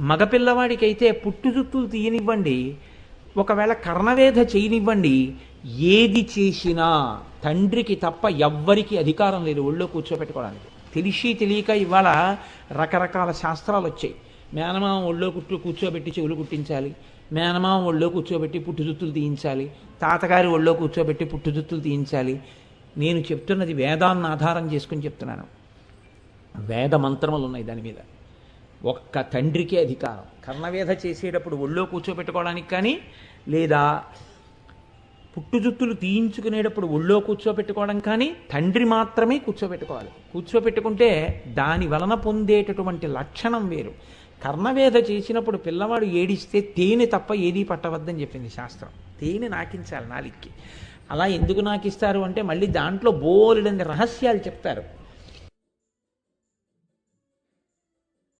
మగపిల్లవాడికైతే పుట్టుజుత్తులు తీయనివ్వండి. ఒకవేళ కర్ణవేధ చేయనివ్వండి. ఏది చేసినా తండ్రికి తప్ప ఎవ్వరికి అధికారం లేదు ఒళ్ళో కూర్చోబెట్టుకోవడానికి తెలిసి తెలియక ఇవాళ రకరకాల శాస్త్రాలు వచ్చాయి మేనమామ ఒళ్ళో కుట్టు కూర్చోబెట్టి చెవులు కుట్టించాలి. మేనమామ ఒళ్ళో కూర్చోబెట్టి పుట్టుజుత్తులు తీయించాలి. తాతగారి ఒళ్ళో కూర్చోబెట్టి పుట్టుజుత్తులు తీయించాలి. నేను చెప్తున్నది వేదాన్ని ఆధారం చేసుకుని చెప్తున్నాను. వేద మంత్రములు ఉన్నాయి దాని మీద. ఒక్క తండ్రికే అధికారం. కర్ణవేధ చేసేటప్పుడు ఒళ్ళో కూర్చోబెట్టుకోవడానికి కానీ లేదా పుట్టుజుత్తులు తీయించుకునేటప్పుడు ఒళ్ళో కూర్చోబెట్టుకోవడం కానీ తండ్రి మాత్రమే కూర్చోబెట్టుకోవాలి కూర్చోబెట్టుకుంటే దాని వలన పొందేటటువంటి లక్షణం వేరు. కర్ణవేధ చేసినప్పుడు పిల్లవాడు ఏడిస్తే తేనె తప్ప ఏదీ పట్టవద్దని చెప్పింది శాస్త్రం. తేనె నాకించాలి నాలిక్కి. అలా ఎందుకు నాకిస్తారు అంటే మళ్ళీ దాంట్లో బోలెడని రహస్యాలు చెప్తారు.